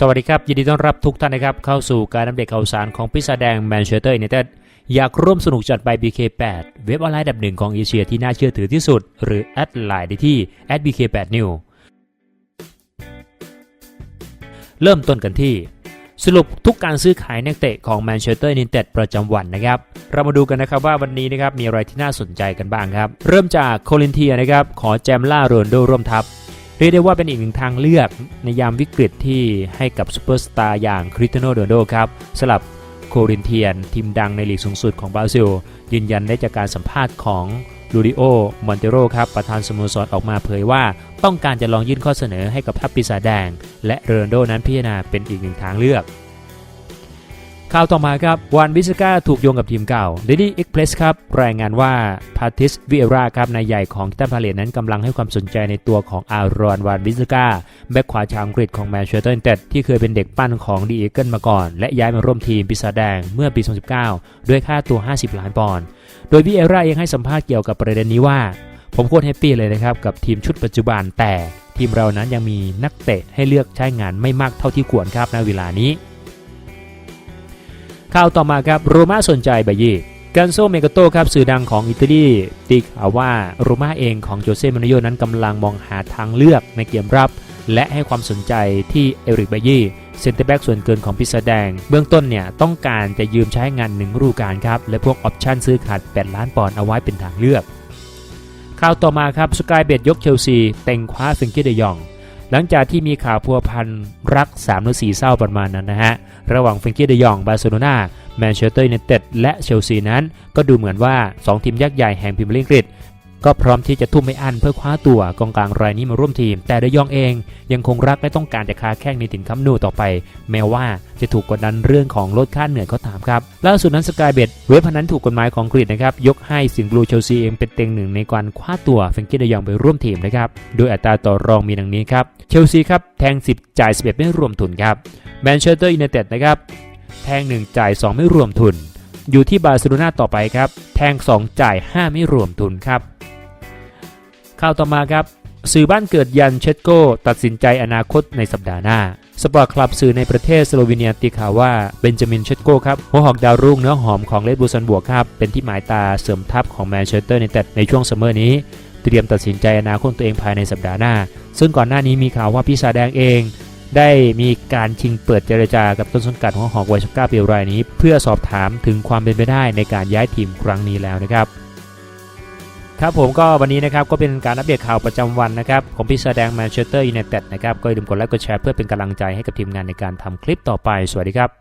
สวัสดีครับ ยินดีต้อนรับทุกท่านนะครับ เข้าสู่การอัปเดตข่าวสารของพิซาแดงแมนเชสเตอร์ยูไนเต็ดอยากร่วมสนุกจัดไป BK8 เว็บออนไลน์อันดับหนึ่งของเอเชียที่น่าเชื่อถือที่สุด หรือแอดไลน์ได้ที่ @bk8new เริ่มต้นกันที่ สรุปทุกการซื้อขายนักเตะของแมนเชสเตอร์ยูไนเต็ดประจำวันนะครับ เรามาดูกันนะครับว่าวันนี้นะครับมีอะไรที่น่าสนใจกันบ้างครับ เริ่มจากโคลินเทียนะครับขอแจมล่าโรนโดร่วมทัพ เรียกได้ว่าเป็นอีกหนึ่งทางเลือกในยามวิกฤตที่ให้กับซูเปอร์สตาร์อย่างคริสเตียโนโรนัลโดครับสลับโครินเทียน ทีมดังในลีกสูงสุดของบราซิล ยืนยันได้จากการสัมภาษณ์ของลูดิโอ มอนเตโรครับ ประธานสโมสรออกมาเผยว่า ต้องการจะลองยื่นข้อเสนอให้กับทัพปีศาจแดง และโรนัลโดนั้นพิจารณาเป็นอีกหนึ่งทางเลือก ข่าวต่อมาครับวานบิสกาถูกโยงกับทีมเก่า Daily Express ครับรายงานว่าพาติสวิเอราครับนายใหญ่ของตันพาเลตนั้นกำลังให้ความสนใจในตัวของอารอนวานบิสกาแบ็คขวาชาวอังกฤษของแมนเชสเตอร์ยูไนเต็ดที่เคยเป็นเด็กปั้นของดีเอเกิลมาก่อน และย้ายมาร่วมทีมปีศาจแดงเมื่อปี 2019 ด้วยค่าตัว 50 ล้านปอนด์โดยวิเอราเองให้สัมภาษณ์เกี่ยวกับประเด็นนี้ว่า ผมโคตรแฮปปี้เลยนะครับกับทีมชุดปัจจุบันแต่ทีมเรานั้นยังมีนักเตะให้เลือกใช้งานไม่มากเท่าที่ควรครับณเวลานี้ ข่าวต่อมาครับโรม่าสนใจบายีกันโซเมกาโตครับสื่อดังของอิตาลีตีข่าว่าโรม่าเองของโจเซมาริโยนั้นกำลังมองหาทางเลือกในเกมรับ และให้ความสนใจที่เอริกบายีเซนเตอร์แบ็กส่วนเกินของพิซาแดง เบื้องต้นเนี่ยต้องการจะยืมใช้งานหนึ่งฤดูกาลครับ และพวกออปชั่นซื้อขาด 8 ล้านปอนด์เอาไว้เป็นทางเลือกข่าวต่อมาครับสกายเบดยกเชลซีเต็งคว้าฟรงเกี้เดยอง หลังจากที่มีข่าวพัวพันรัก3หรือ4เศร้าประมาณนั้นนะฮะ ระหว่างเฟิงกี้เดยองบาร์เซโลนาแมนเชสเตอร์ยูไนเต็ดและเชลซีนั้น ก็ดูเหมือนว่า 2 ทีมยักษ์ใหญ่แห่งพรีเมียร์ลีก ก็พร้อมที่จะทุ่มไม่อั้นเพื่อคว้าตัวกองกลางรายนี้มาร่วมทีม แต่เดยองเองยังคงรักและต้องการจะค้าแข่งในถิ่นคัมนูต่อไป แม้ว่าจะถูกกดดันเรื่องของลดค่าเหนื่อยก็ตามครับล่าสุดนั้นสกายเบดเว็บพนันถูกกฎหมายของอังกรีกนะครับยกให้สิงห์บลูเชลซีเองเป็นเต็งหนึ่งในการคว้าตัวเฟงกี้เดยองไปร่วมทีมนะครับโดยอัตราต่อรองมีดังนี้ครับเชลซีครับแทง 10 จ่าย 11 ไม่รวมทุนครับแมนเชสเตอร์ยูไนเต็ดนะครับแทง 1 จ่าย 2 ไม่รวมทุน อยู่ที่บาร์เซโลนาต่อไปครับแทง 2 จ่าย 5 ไม่รวมทุนครับ ข่าวต่อมาครับสื่อบ้านเกิดยันเชตโก ตัดสินใจอนาคตในสัปดาห์หน้า สปอร์ตคลับสื่อในประเทศสโลวีเนียตีข่าวว่าเบนจามินเชตโกครับหัวหอกดาวรุ่งเนื้อหอมของเลดบูซันบวกครับ เป็นที่หมายตาเสริมทัพของแมนเชสเตอร์ในแต่ในช่วงซัมเมอร์นี้ เตรียมตัดสินใจอนาคตตัวเองภายในสัปดาห์หน้า ซึ่งก่อนหน้านี้มีข่าวว่าพิซาแดงเอง ได้มีการชิงเปิดเจรจากับต้นสังกัดของหอกวัย19ปีรายนี้ เพื่อสอบถามถึงความเป็นไปได้ในการย้ายทีมครั้งนี้แล้วนะครับ ครับผมก็วันนี้นะครับก็เป็นการอัปเดตข่าวประจำวันนะครับของพิซาแดงแมนเชสเตอร์ยูไนเต็ดนะครับก็อย่าลืมกดไลค์กดแชร์เพื่อเป็นกำลังใจให้กับทีมงานในการทำคลิปต่อไป สวัสดีครับ